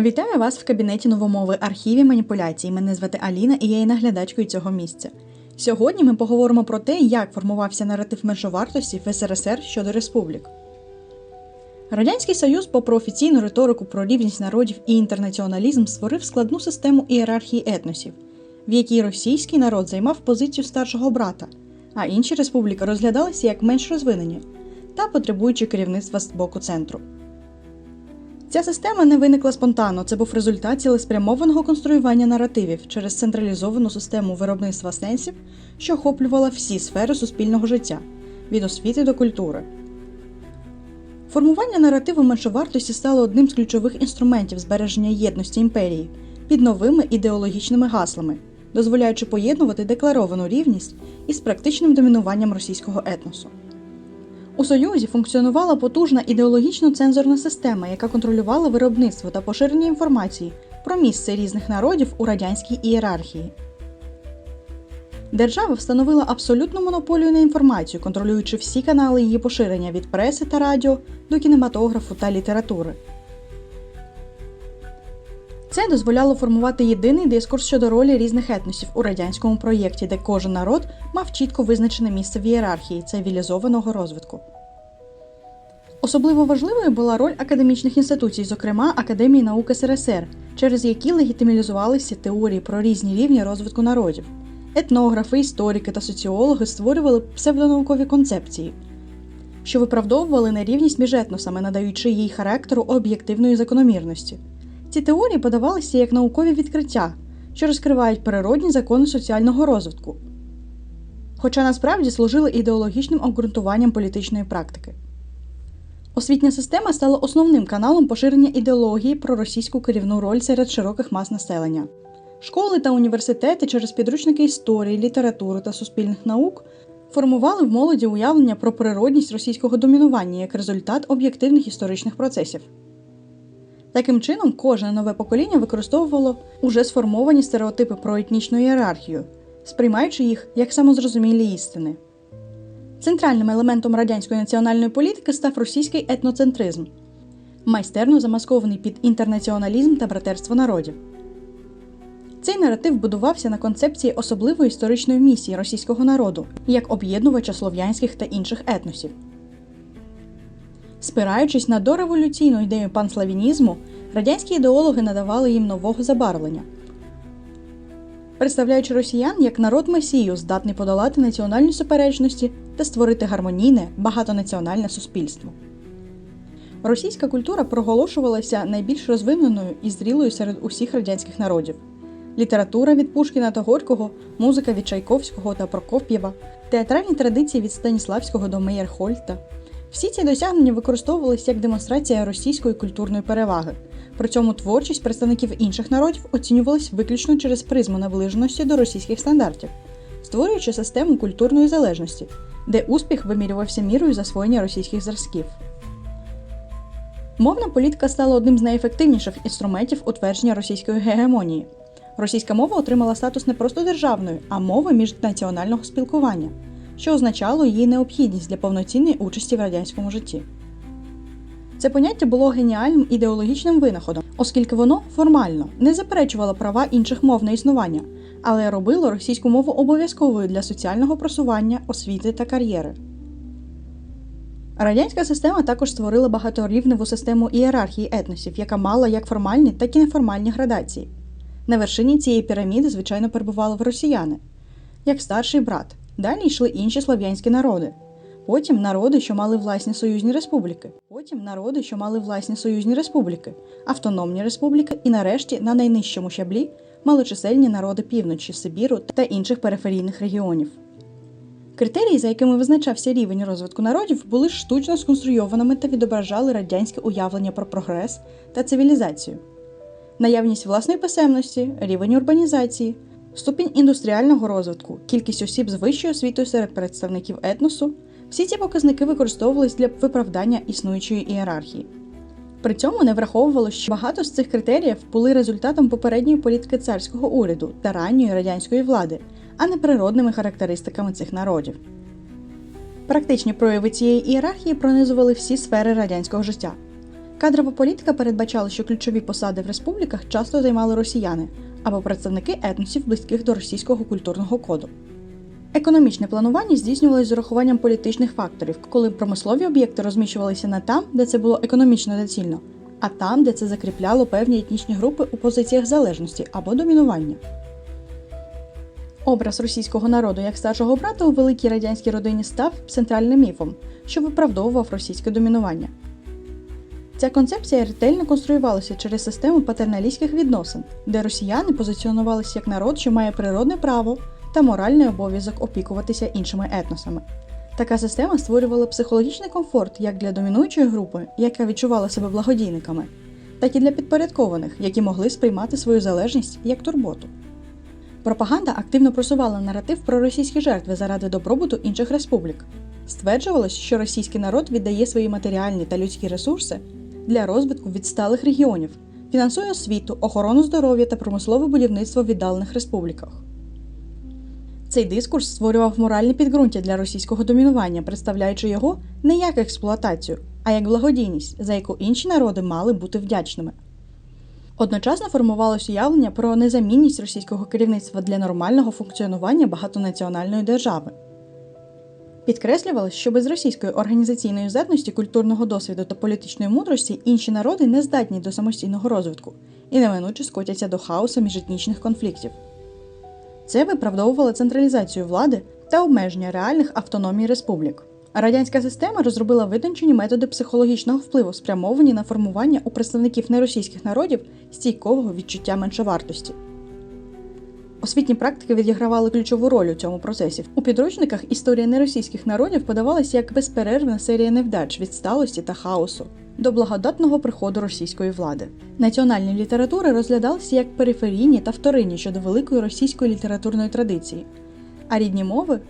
Вітаю вас в кабінеті новомови архіві маніпуляцій. Мене звати Аліна і я є наглядачкою цього місця. Сьогодні ми поговоримо про те, як формувався наратив меншовартості в СРСР щодо республік. Радянський Союз, попри офіційну риторику про рівність народів і інтернаціоналізм, створив складну систему ієрархії етносів, в якій російський народ займав позицію старшого брата, а інші республіки розглядалися як менш розвинені та потребуючи керівництва з боку центру. Ця система не виникла спонтанно, це був результат цілеспрямованого конструювання наративів через централізовану систему виробництва сенсів, що охоплювала всі сфери суспільного життя від освіти до культури. Формування наративу меншовартості стало одним з ключових інструментів збереження єдності імперії під новими ідеологічними гаслами, дозволяючи поєднувати декларовану рівність із практичним домінуванням російського етносу. У Союзі функціонувала потужна ідеологічно цензорна система, яка контролювала виробництво та поширення інформації про місце різних народів у радянській ієрархії. Держава встановила абсолютну монополію на інформацію, контролюючи всі канали її поширення від преси та радіо до кінематографу та літератури. Це дозволяло формувати єдиний дискурс щодо ролі різних етносів у радянському проєкті, де кожен народ мав чітко визначене місце в ієрархії цивілізованого розвитку. Особливо важливою була роль академічних інституцій, зокрема Академії наук СРСР, через які легітимізувалися теорії про різні рівні розвитку народів. Етнографи, історики та соціологи створювали псевдонаукові концепції, що виправдовували нерівність між етносами, надаючи їй характеру об'єктивної закономірності. Ці теорії подавалися як наукові відкриття, що розкривають природні закони соціального розвитку, хоча насправді служили ідеологічним обґрунтуванням політичної практики. Освітня система стала основним каналом поширення ідеології про російську керівну роль серед широких мас населення. Школи та університети через підручники історії, літератури та суспільних наук формували в молоді уявлення про природність російського домінування як результат об'єктивних історичних процесів. Таким чином, кожне нове покоління використовувало уже сформовані стереотипи про етнічну ієрархію, сприймаючи їх як самозрозумілі істини. Центральним елементом радянської національної політики став російський етноцентризм, майстерно замаскований під інтернаціоналізм та братерство народів. Цей наратив будувався на концепції особливої історичної місії російського народу як об'єднувача слов'янських та інших етносів. Спираючись на дореволюційну ідею панславінізму, радянські ідеологи надавали їм нового забарвлення, представляючи росіян як народ месію, здатний подолати національні суперечності та створити гармонійне багатонаціональне суспільство. Російська культура проголошувалася найбільш розвиненою і зрілою серед усіх радянських народів. Література від Пушкіна та Горького, музика від Чайковського та Прокоп'єва, театральні традиції від Станіславського до Мейерхольта. Всі ці досягнення використовувалися як демонстрація російської культурної переваги. При цьому творчість представників інших народів оцінювалась виключно через призму наближеності до російських стандартів, створюючи систему культурної залежності, де успіх вимірювався мірою засвоєння російських зразків. Мовна політика стала одним з найефективніших інструментів утвердження російської гегемонії. Російська мова отримала статус не просто державної, а мови міжнаціонального спілкування, що означало її необхідність для повноцінної участі в радянському житті. Це поняття було геніальним ідеологічним винаходом, оскільки воно формально не заперечувало права інших мов на існування, але робило російську мову обов'язковою для соціального просування, освіти та кар'єри. Радянська система також створила багаторівневу систему ієрархії етносів, яка мала як формальні, так і неформальні градації. На вершині цієї піраміди, звичайно, перебували в росіяни, як старший брат. Далі йшли інші слав'янські народи. Потім народи, що мали власні союзні республіки. Потім народи, що мали власні союзні республіки, автономні республіки, і нарешті на найнижчому щаблі малочисельні народи півночі, Сибіру та інших периферійних регіонів. Критерії, за якими визначався рівень розвитку народів, були штучно сконструйованими та відображали радянське уявлення про прогрес та цивілізацію, наявність власної писемності, рівень урбанізації, ступінь індустріального розвитку, кількість осіб з вищою освітою серед представників етносу. Всі ці показники використовувались для виправдання існуючої ієрархії. При цьому не враховувало, що багато з цих критеріїв були результатом попередньої політики царського уряду та ранньої радянської влади, а не природними характеристиками цих народів. Практичні прояви цієї ієрархії пронизували всі сфери радянського життя. Кадрова політика передбачала, що ключові посади в республіках часто займали росіяни або представники етносів, близьких до російського культурного коду. Економічне планування здійснювалося з урахуванням політичних факторів, коли промислові об'єкти розміщувалися не там, де це було економічно доцільно, а там, де це закріпляло певні етнічні групи у позиціях залежності або домінування. Образ російського народу як старшого брата у великій радянській родині став центральним міфом, що виправдовував російське домінування. Ця концепція ретельно конструювалася через систему патерналістських відносин, де росіяни позиціонувалися як народ, що має природне право та моральний обов'язок опікуватися іншими етносами. Така система створювала психологічний комфорт як для домінуючої групи, яка відчувала себе благодійниками, так і для підпорядкованих, які могли сприймати свою залежність як турботу. Пропаганда активно просувала наратив про російські жертви заради добробуту інших республік. Стверджувалось, що російський народ віддає свої матеріальні та людські ресурси для розвитку відсталих регіонів, фінансує освіту, охорону здоров'я та промислове будівництво в віддалених республіках. Цей дискурс створював моральне підґрунтя для російського домінування, представляючи його не як експлуатацію, а як благодійність, за яку інші народи мали бути вдячними. Одночасно формувалось уявлення про незамінність російського керівництва для нормального функціонування багатонаціональної держави. Підкреслювалось, що без російської організаційної здатності, культурного досвіду та політичної мудрості інші народи не здатні до самостійного розвитку і неминуче скотяться до хаосу міжетнічних конфліктів. Це виправдовувало централізацію влади та обмеження реальних автономій республік. Радянська система розробила витончені методи психологічного впливу, спрямовані на формування у представників неросійських народів стійкого відчуття меншовартості. Освітні практики відігравали ключову роль у цьому процесі. У підручниках історія неросійських народів подавалася як безперервна серія невдач, відсталості та хаосу до благодатного приходу російської влади. Національні літератури розглядалися як периферійні та вторинні щодо великої російської літературної традиції, а рідні мови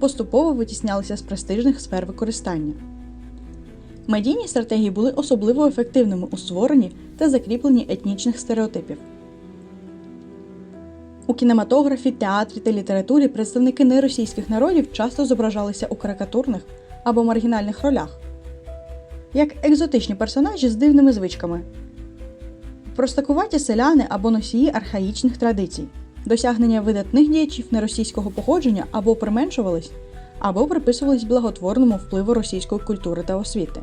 поступово витіснялися з престижних сфер використання. Медійні стратегії були особливо ефективними у створенні та закріпленні етнічних стереотипів. У кінематографі, театрі та літературі представники неросійських народів часто зображалися у карикатурних або маргінальних ролях, як екзотичні персонажі з дивними звичками, простакуваті селяни або носії архаїчних традицій. Досягнення видатних діячів неросійського походження або применшувались, або приписувались благотворному впливу російської культури та освіти.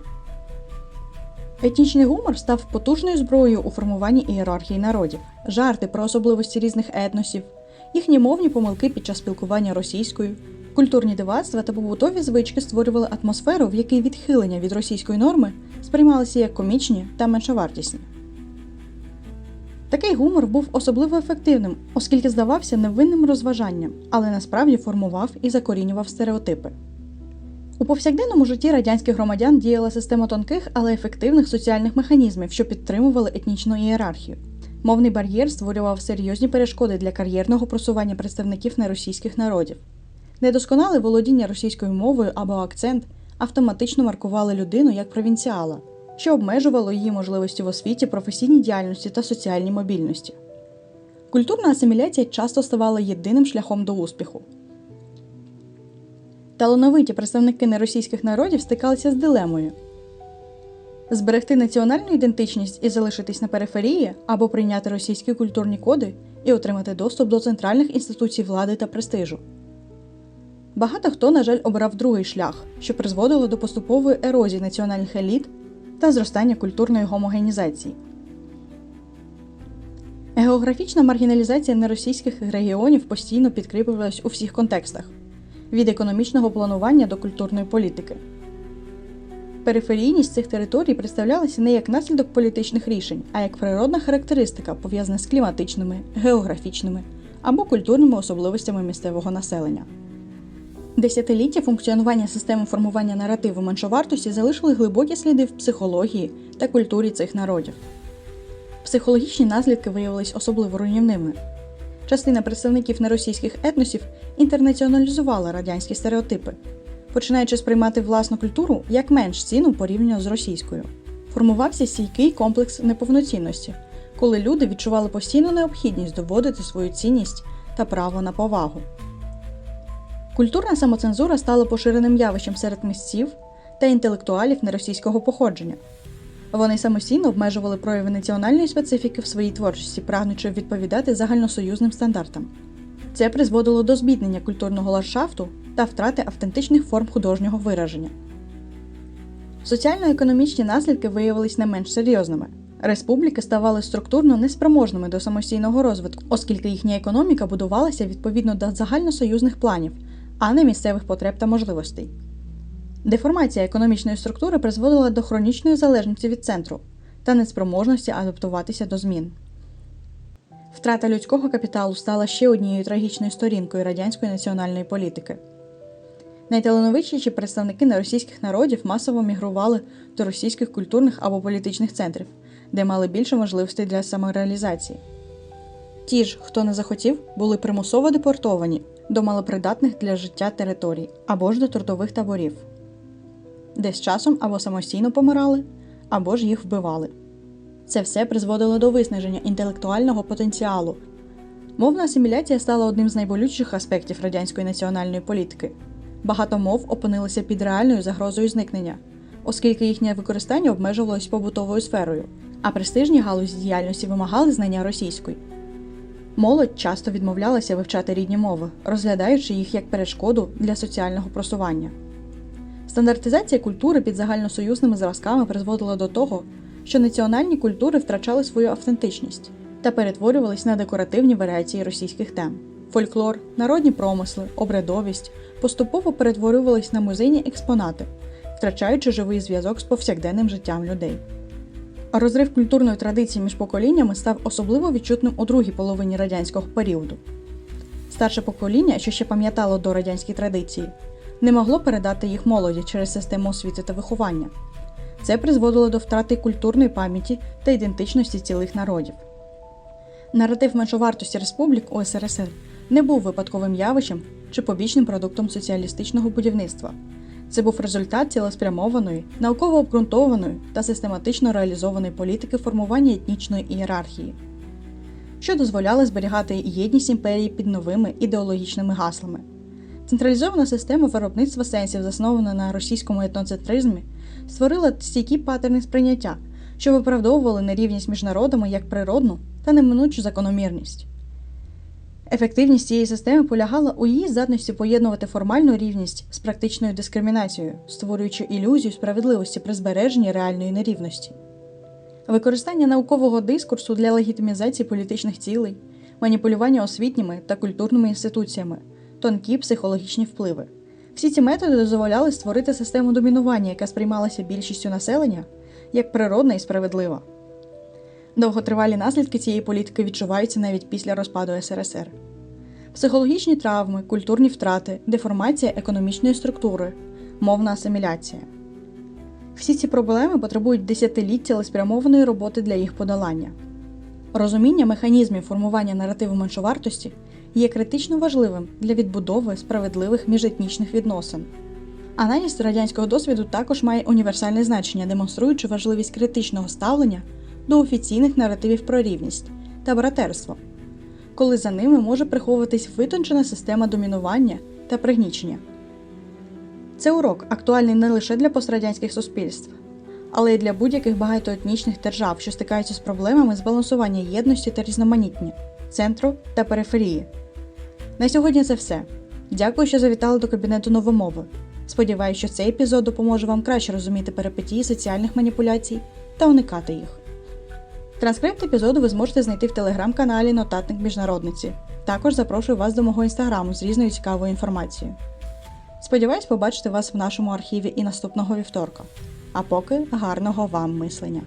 Етнічний гумор став потужною зброєю у формуванні ієрархії народів, жарти про особливості різних етносів, їхні мовні помилки під час спілкування російською, культурні дивацтва та побутові звички створювали атмосферу, в якій відхилення від російської норми сприймалися як комічні та меншовартісні. Такий гумор був особливо ефективним, оскільки здавався невинним розважанням, але насправді формував і закорінював стереотипи. У повсякденному житті радянських громадян діяла система тонких, але ефективних соціальних механізмів, що підтримували етнічну ієрархію. Мовний бар'єр створював серйозні перешкоди для кар'єрного просування представників неросійських народів. Недосконале володіння російською мовою або акцент автоматично маркували людину як провінціала, що обмежувало її можливості в освіті, професійній діяльності та соціальній мобільності. Культурна асиміляція часто ставала єдиним шляхом до успіху. Талановиті представники неросійських народів стикалися з дилемою зберегти національну ідентичність і залишитись на периферії або прийняти російські культурні коди і отримати доступ до центральних інституцій влади та престижу. Багато хто, на жаль, обрав другий шлях, що призводило до поступової ерозії національних еліт та зростання культурної гомогенізації. Географічна маргіналізація неросійських регіонів постійно підкріплювалась у всіх контекстах від економічного планування до культурної політики. Периферійність цих територій представлялася не як наслідок політичних рішень, а як природна характеристика, пов'язана з кліматичними, географічними або культурними особливостями місцевого населення. Десятиліття функціонування системи формування наративу меншовартості залишили глибокі сліди в психології та культурі цих народів. Психологічні наслідки виявились особливо руйнівними. Частина представників неросійських етносів інтернаціоналізувала радянські стереотипи, починаючи сприймати власну культуру як менш цінну порівняно з російською. Формувався стійкий комплекс неповноцінності, коли люди відчували постійну необхідність доводити свою цінність та право на повагу. Культурна самоцензура стала поширеним явищем серед місців та інтелектуалів неросійського походження. Вони самостійно обмежували прояви національної специфіки в своїй творчості, прагнучи відповідати загальносоюзним стандартам. Це призводило до збіднення культурного ландшафту та втрати автентичних форм художнього вираження. Соціально-економічні наслідки виявились не менш серйозними. Республіки ставали структурно неспроможними до самостійного розвитку, оскільки їхня економіка будувалася відповідно до загальносоюзних планів, а не місцевих потреб та можливостей. Деформація економічної структури призводила до хронічної залежності від центру та неспроможності адаптуватися до змін. Втрата людського капіталу стала ще однією трагічною сторінкою радянської національної політики. Найталановитіші представники неросійських народів масово мігрували до російських культурних або політичних центрів, де мали більше можливостей для самореалізації. Ті ж, хто не захотів, були примусово депортовані до малопридатних для життя територій або ж до трудових таборів, де з часом або самостійно помирали, або ж їх вбивали. Це все призводило до виснаження інтелектуального потенціалу. Мовна асиміляція стала одним з найболючіших аспектів радянської національної політики. Багато мов опинилися під реальною загрозою зникнення, оскільки їхнє використання обмежувалось побутовою сферою, а престижні галузі діяльності вимагали знання російської. Молодь часто відмовлялася вивчати рідні мови, розглядаючи їх як перешкоду для соціального просування. Стандартизація культури під загальносоюзними зразками призводила до того, що національні культури втрачали свою автентичність та перетворювались на декоративні варіації російських тем. Фольклор, народні промисли, обрядовість поступово перетворювались на музейні експонати, втрачаючи живий зв'язок з повсякденним життям людей. Розрив культурної традиції між поколіннями став особливо відчутним у другій половині радянського періоду. Старше покоління, що ще пам'ятало до радянській традиції, не могло передати їх молоді через систему освіти та виховання. Це призводило до втрати культурної пам'яті та ідентичності цілих народів. Наратив меншовартості республік УСРСР не був випадковим явищем чи побічним продуктом соціалістичного будівництва. Це був результат цілеспрямованої, науково обґрунтованої та систематично реалізованої політики формування етнічної ієрархії, що дозволяли зберігати єдність імперії під новими ідеологічними гаслами. Централізована система виробництва сенсів, заснована на російському етноцентризмі, створила стійкі патерни сприйняття, що виправдовували нерівність між народами як природну та неминучу закономірність. Ефективність цієї системи полягала у її здатності поєднувати формальну рівність з практичною дискримінацією, створюючи ілюзію справедливості при збереженні реальної нерівності. Використання наукового дискурсу для легітимізації політичних цілей, маніпулювання освітніми та культурними інституціями, тонкі психологічні впливи. Всі ці методи дозволяли створити систему домінування, яка сприймалася більшістю населення як природна і справедлива. Довготривалі наслідки цієї політики відчуваються навіть після розпаду СРСР. Психологічні травми, культурні втрати, деформація економічної структури, мовна асиміляція. Всі ці проблеми потребують десятиліть цілеспрямованої роботи для їх подолання. Розуміння механізмів формування наративу меншовартості є критично важливим для відбудови справедливих міжетнічних відносин. Аналіз радянського досвіду також має універсальне значення, демонструючи важливість критичного ставлення до офіційних наративів про рівність та братерство, коли за ними може приховуватись витончена система домінування та пригнічення. Це урок актуальний не лише для пострадянських суспільств, але й для будь-яких багатоетнічних держав, що стикаються з проблемами збалансування єдності та різноманіття, центру та периферії. На сьогодні це все. Дякую, що завітали до кабінету новомови. Сподіваюся, що цей епізод допоможе вам краще розуміти перипетії соціальних маніпуляцій та уникати їх. Транскрипт епізоду ви зможете знайти в телеграм-каналі Нотатник Міжнародниці. Також запрошую вас до мого інстаграму з різною цікавою інформацією. Сподіваюсь побачити вас в нашому архіві і наступного вівторка. А поки гарного вам мислення!